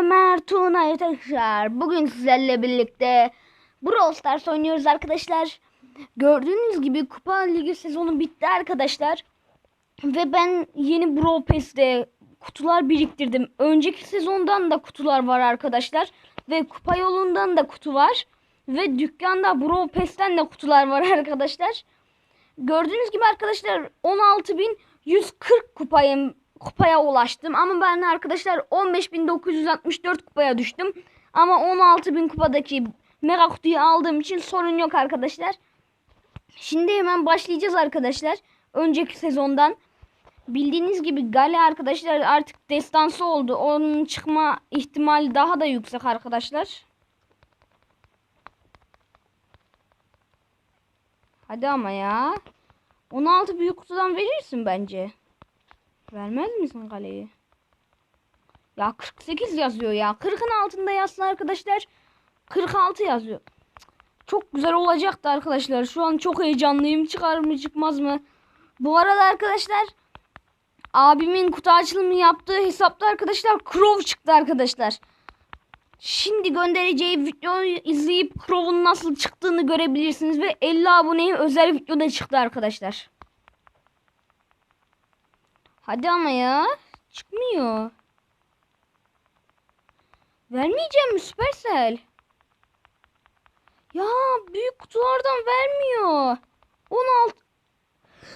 Ömer Tuna tekrar. Bugün sizlerle birlikte Brawl Stars oynuyoruz arkadaşlar. Gördüğünüz gibi Kupa Ligi sezonu bitti arkadaşlar. Ve ben yeni Brawl Pass'te kutular biriktirdim. Önceki sezondan da kutular var arkadaşlar. Ve kupa yolundan da kutu var. Ve dükkanda Brawl Pass'ten de kutular var arkadaşlar. Gördüğünüz gibi arkadaşlar 16.140 kupayım kupaya ulaştım. Ama ben arkadaşlar 15.964 kupaya düştüm. Ama 16.000 kupadaki mega kutuyu aldığım için sorun yok arkadaşlar. Şimdi hemen başlayacağız arkadaşlar. Önceki sezondan. Bildiğiniz gibi Gale arkadaşlar artık destansı oldu. Onun çıkma ihtimali daha da yüksek arkadaşlar. Hadi ama ya. 16 büyük kutudan verirsin bence. Vermez misin kaleyi? Ya 48 yazıyor ya. 40'ın altında yazsın arkadaşlar. 46 yazıyor. Çok güzel olacaktı arkadaşlar. Şu an çok heyecanlıyım. Çıkar mı çıkmaz mı? Bu arada arkadaşlar abimin kutu açılımı yaptığı hesapta arkadaşlar Crow çıktı arkadaşlar. Şimdi göndereceği videoyu izleyip Crow'un nasıl çıktığını görebilirsiniz ve 50 aboneye özel videoda çıktı arkadaşlar. Hadi ama ya. Çıkmıyor. Vermeyeceğim mi Supercell? Ya büyük kutulardan vermiyor. 16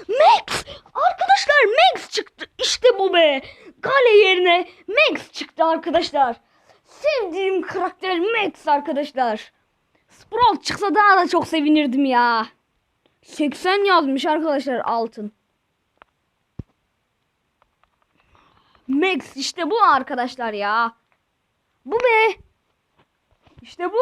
Max! Arkadaşlar Max çıktı. İşte bu be. Gale yerine Max çıktı arkadaşlar. Sevdiğim karakter Max arkadaşlar. Sprout çıksa daha da çok sevinirdim ya. 80 yazmış arkadaşlar altın. Max işte bu arkadaşlar ya. Bu be. İşte bu.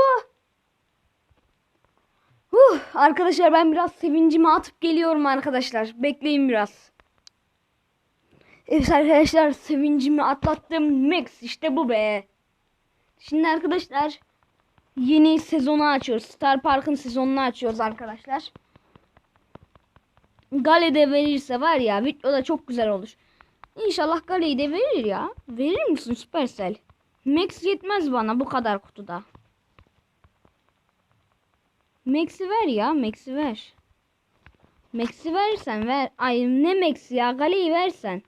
Huh, arkadaşlar ben biraz sevincimi atıp geliyorum arkadaşlar. Bekleyin biraz. Evet arkadaşlar sevincimi atlattım. Max işte bu be. Şimdi arkadaşlar yeni sezonu açıyoruz. Star Park'ın sezonunu açıyoruz arkadaşlar. Gale'de verirse var ya videoda çok güzel olur. İnşallah Gale'yi de verir ya. Verir misin Supercell? Max yetmez bana bu kadar kutuda. Max'i ver ya. Max'i ver. Max'i versen ver. Ay ne Max'i ya. Gale'yi versen.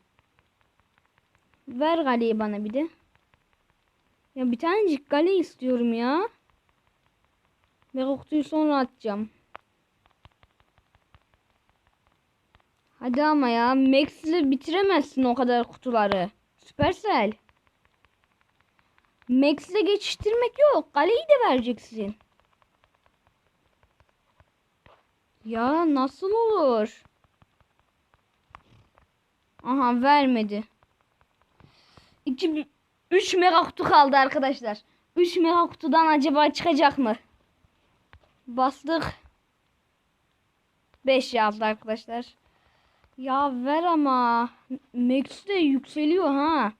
Ver Gale'yi bana bir de. Ya bir tanecik Gale istiyorum ya. Ve kutuyu sonra atacağım. Hadi ama ya. Max'le bitiremezsin o kadar kutuları. Supercell. Max'le geçiştirmek yok. Gale'yi de vereceksin. Ya nasıl olur? Aha vermedi. 2 3 mega kutu kaldı arkadaşlar. 3 mega kutudan acaba çıkacak mı? Bastık. 5 yazdı arkadaşlar. Ya ver ama. Max de yükseliyor ha.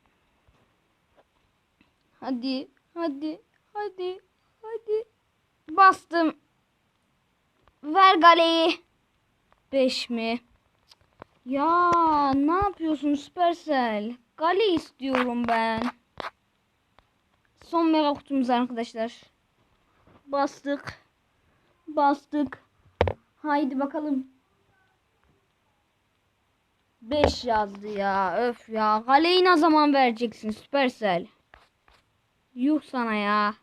Hadi. Hadi. Hadi. Hadi. Bastım. Ver galeyi. 5 mi? Ya ne yapıyorsun Supercell? Gale istiyorum ben. Son mega kutumuz arkadaşlar. Bastık. Bastık. Haydi bakalım. 5 yazdı ya. Öf ya. Galeyi ne zaman vereceksin Supercell? Yuh sana ya.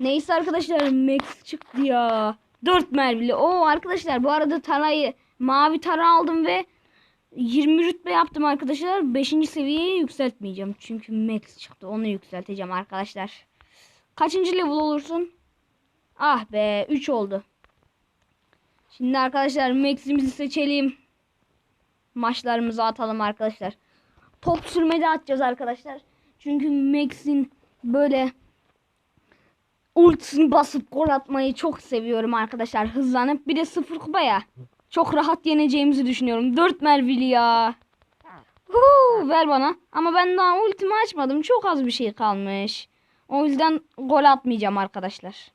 Neyse arkadaşlar Max çıktı ya. 4 mermili. Oo arkadaşlar bu arada tarayı mavi tara aldım ve 20 rütbe yaptım arkadaşlar. 5. seviyeye yükseltmeyeceğim. Çünkü max çıktı. Onu yükselteceğim arkadaşlar. Kaçıncı level olursun? Ah be 3 oldu. Şimdi arkadaşlar max'imizi seçelim. Maçlarımızı atalım arkadaşlar. Top sürmede atacağız arkadaşlar. Çünkü Max'in böyle ultisini basıp gol atmayı çok seviyorum arkadaşlar. Hızlanıp bir de sıfır kupa ya. Çok rahat yeneceğimizi düşünüyorum. 4 mervili ya. Huu, ver bana. Ama ben daha ultimi açmadım. Çok az bir şey kalmış. O yüzden gol atmayacağım arkadaşlar.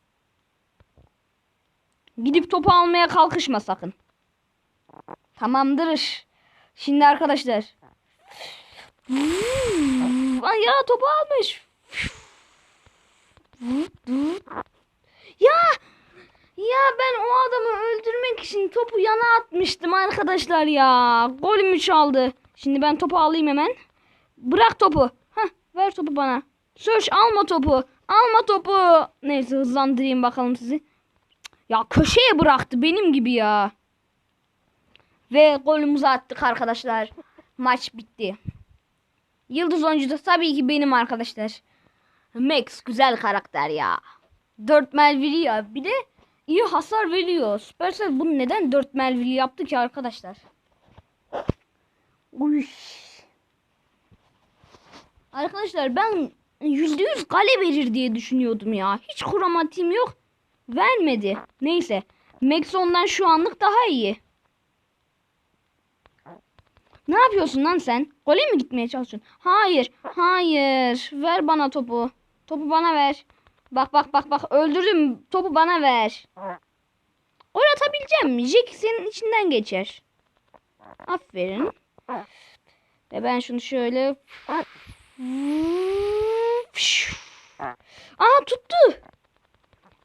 Gidip topu almaya kalkışma sakın. Tamamdır. Şimdi arkadaşlar. Ay ya topu almış. Ya ya ben o adamı öldürmek için topu yana atmıştım arkadaşlar ya. Golümü çaldı. Şimdi ben topu alayım hemen. Bırak topu. Heh, ver topu bana. Search alma topu. Alma topu. Neyse hızlandırayım bakalım sizi. Ya köşeye bıraktı benim gibi ya. Ve golümüzü attık arkadaşlar. Maç bitti. Yıldız oyuncu da tabii ki benim arkadaşlar. Max güzel karakter ya. 4 melvili ya. Bir de iyi hasar veriyor. Supercell bunu neden 4 melvili yaptı ki arkadaşlar? Uy. Arkadaşlar ben %100 kale verir diye düşünüyordum ya. Hiç kromatiğim yok. Vermedi. Neyse. Max ondan şu anlık daha iyi. Ne yapıyorsun lan sen? Gole mi gitmeye çalışıyorsun? Hayır. Hayır. Ver bana topu. Topu bana ver. Bak bak bak bak öldürdüm. Topu bana ver. Gol atabileceğim? Jack senin içinden geçer. Aferin. Ve ben şunu şöyle... Aa tuttu.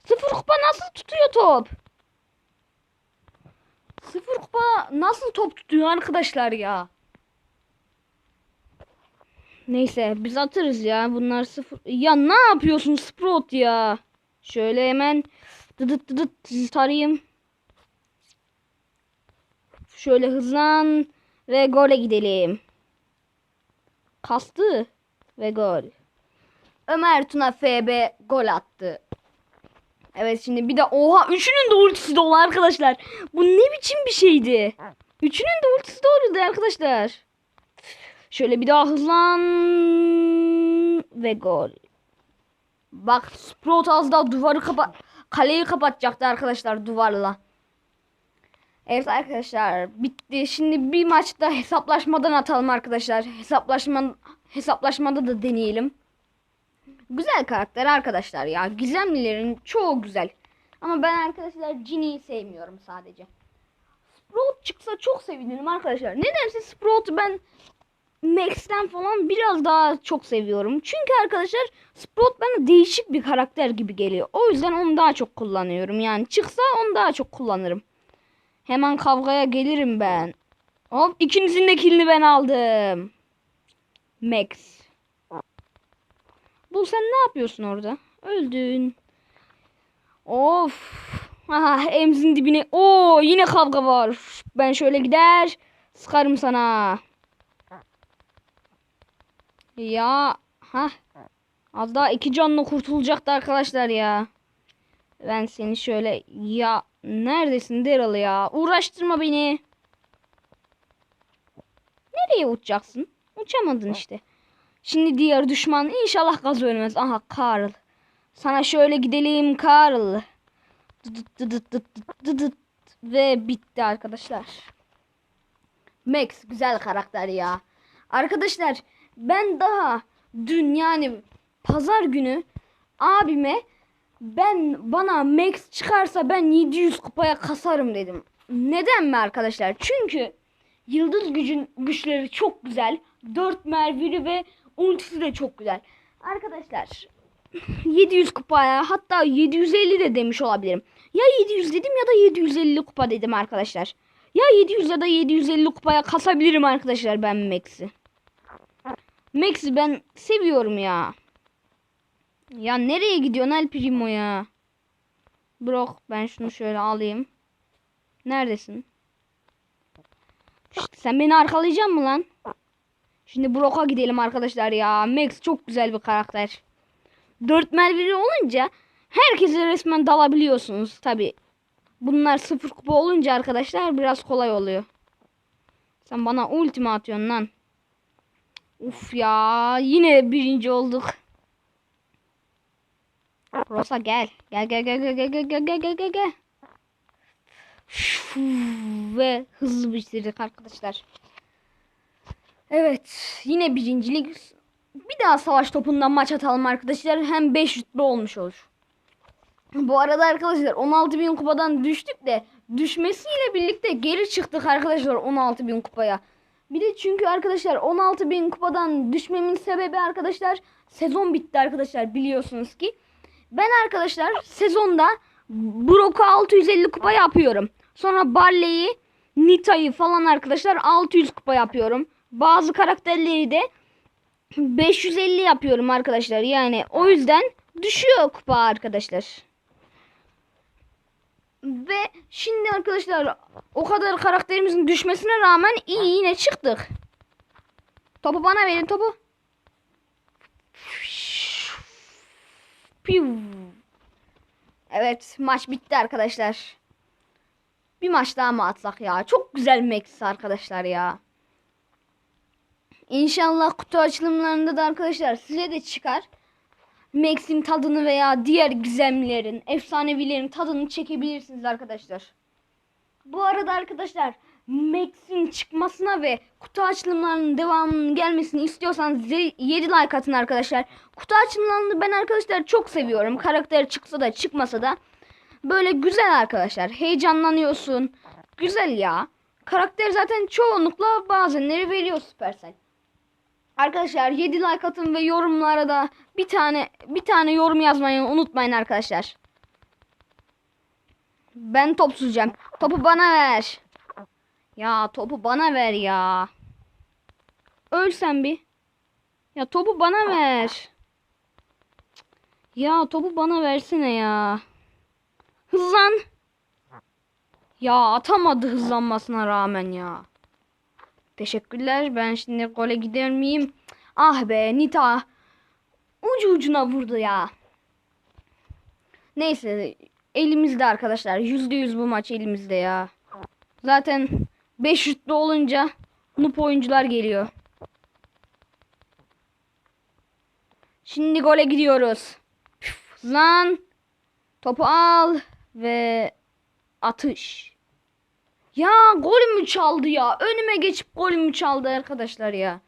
Sıfır kupa nasıl tutuyor top? Sıfır kupa nasıl top tutuyor arkadaşlar ya? Neyse biz atarız ya. Bunlar sıfır. Ya ne yapıyorsun Sprout ya? Şöyle hemen dıdıt dıdıt tarayayım. Şöyle hızlan ve gole gidelim. Kastı ve gol. Ömer Tuna FB gol attı. Evet şimdi bir de oha üçünün de ultisi dolu arkadaşlar. Bu ne biçim bir şeydi? Üçünün de ultisi doluydu arkadaşlar. Şöyle bir daha hızlan ve gol. Bak Sprout az daha duvarı kapa kaleyi kapatacaktı arkadaşlar duvarla. Evet arkadaşlar bitti. Şimdi bir maçta hesaplaşmadan atalım arkadaşlar. Hesaplaşma hesaplaşmada da deneyelim. Güzel karakter arkadaşlar ya. Gizemlilerin çoğu güzel. Ama ben arkadaşlar Ginny'yi sevmiyorum sadece. Sprout çıksa çok sevinirim arkadaşlar. Nedense Sprout'u ben Max'ten falan biraz daha çok seviyorum. Çünkü arkadaşlar Sprout bana değişik bir karakter gibi geliyor. O yüzden onu daha çok kullanıyorum. Yani çıksa onu daha çok kullanırım. Hemen kavgaya gelirim ben. Hop ikinizin de killini ben aldım. Max. Bu sen ne yapıyorsun orada? Öldün. Of. Aha emzin dibine. Oo yine kavga var. Ben şöyle gider. Sıkarım sana. Ya. Ha. Az daha iki canlı kurtulacaktı arkadaşlar ya. Ben seni şöyle ya neredesin Daryl ya? Uğraştırma beni. Nereye uçacaksın? Uçamadın işte. Şimdi diğer düşman inşallah gaz ölmez. Aha Karl. Sana şöyle gidelim Karl. Dıdıt dıdıt dıdıt dıdıt. Ve bitti arkadaşlar. Max güzel karakter ya. Arkadaşlar ben daha dün yani pazar günü abime ben bana Max çıkarsa ben 700 kupaya kasarım dedim. Neden mi arkadaşlar? Çünkü yıldız gücün güçleri çok güzel. 4 merviri ve ultisi de çok güzel. Arkadaşlar 700 kupaya hatta 750 de demiş olabilirim. Ya 700 dedim ya da 750 kupa dedim arkadaşlar. Ya 700 ya da 750 kupaya kasabilirim arkadaşlar ben Max'i. Max'i ben seviyorum ya. Ya nereye gidiyorsun El Primo ya? Brock ben şunu şöyle alayım. Neredesin? İşte sen beni arkalayacaksın mı lan? Şimdi Brock'a gidelim arkadaşlar ya. Max çok güzel bir karakter. 4 merveri olunca herkese resmen dalabiliyorsunuz tabi. Bunlar sıfır kupa olunca arkadaşlar biraz kolay oluyor. Sen bana ultimi atıyorsun lan. Uf ya yine birinci olduk. Rosa gel. Gel gel gel gel gel gel gel gel gel gel Ve hızlı bitirdik arkadaşlar. Evet yine birincilik. Bir daha savaş topundan maç atalım arkadaşlar. Hem 5 rütbe olmuş olur. Bu arada arkadaşlar 16.000 kupadan düştük de düşmesiyle birlikte geri çıktık arkadaşlar 16.000 kupaya. Bir de çünkü arkadaşlar 16.000 kupadan düşmemin sebebi arkadaşlar sezon bitti arkadaşlar biliyorsunuz ki. Ben arkadaşlar sezonda Brock'u 650 kupa yapıyorum. Sonra Barley'i, Nita'yı falan arkadaşlar 600 kupa yapıyorum. Bazı karakterleri de 550 yapıyorum arkadaşlar. Yani o yüzden düşüyor kupa arkadaşlar. Ve şimdi arkadaşlar o kadar karakterimizin düşmesine rağmen iyi yine çıktık. Topu bana verin topu. Evet maç bitti arkadaşlar. Bir maç daha mı atsak ya? Çok güzel Max arkadaşlar ya. İnşallah kutu açılımlarında da arkadaşlar size de çıkar. Max'in tadını veya diğer gizemlerin, efsanevilerin tadını çekebilirsiniz arkadaşlar. Bu arada arkadaşlar Max'in çıkmasına ve kutu açılımlarının devamının gelmesini istiyorsanız 7 like atın arkadaşlar. Kutu açılımlarını ben arkadaşlar çok seviyorum. Karakter çıksa da çıkmasa da böyle güzel arkadaşlar. Heyecanlanıyorsun. Güzel ya. Karakter zaten çoğunlukla bazenleri veriyor Supercell. Arkadaşlar 7 like atın ve yorumlara da bir tane bir tane yorum yazmayı unutmayın arkadaşlar. Ben top süreceğim. Topu bana ver. Ya topu bana ver ya. Ölsen bir. Ya topu bana ver. Ya topu bana versene ya. Hızlan. Ya atamadı hızlanmasına rağmen ya. Teşekkürler. Ben şimdi gole gider miyim? Ah be Nita. Ucu ucuna vurdu ya. Neyse. Elimizde arkadaşlar. %100 bu maç elimizde ya. Zaten 5 şutlu olunca noob oyuncular geliyor. Şimdi gole gidiyoruz. Lan. Topu al ve atış. Ya golümü çaldı ya. Önüme geçip golümü çaldı arkadaşlar ya.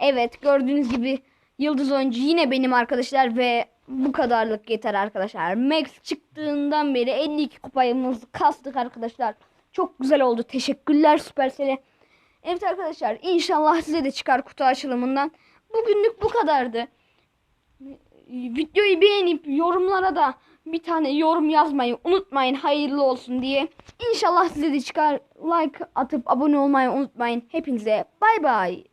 Evet gördüğünüz gibi yıldız oyuncu yine benim arkadaşlar ve bu kadarlık yeter arkadaşlar. Max çıktığından beri 52 kupayımızı kastık arkadaşlar. Çok güzel oldu. Teşekkürler Supercell'e. Evet arkadaşlar inşallah size de çıkar kutu açılımından. Bugünlük bu kadardı. Videoyu beğenip yorumlara da bir tane yorum yazmayı unutmayın hayırlı olsun diye. İnşallah size de çıkar like atıp abone olmayı unutmayın. Hepinize bay bay.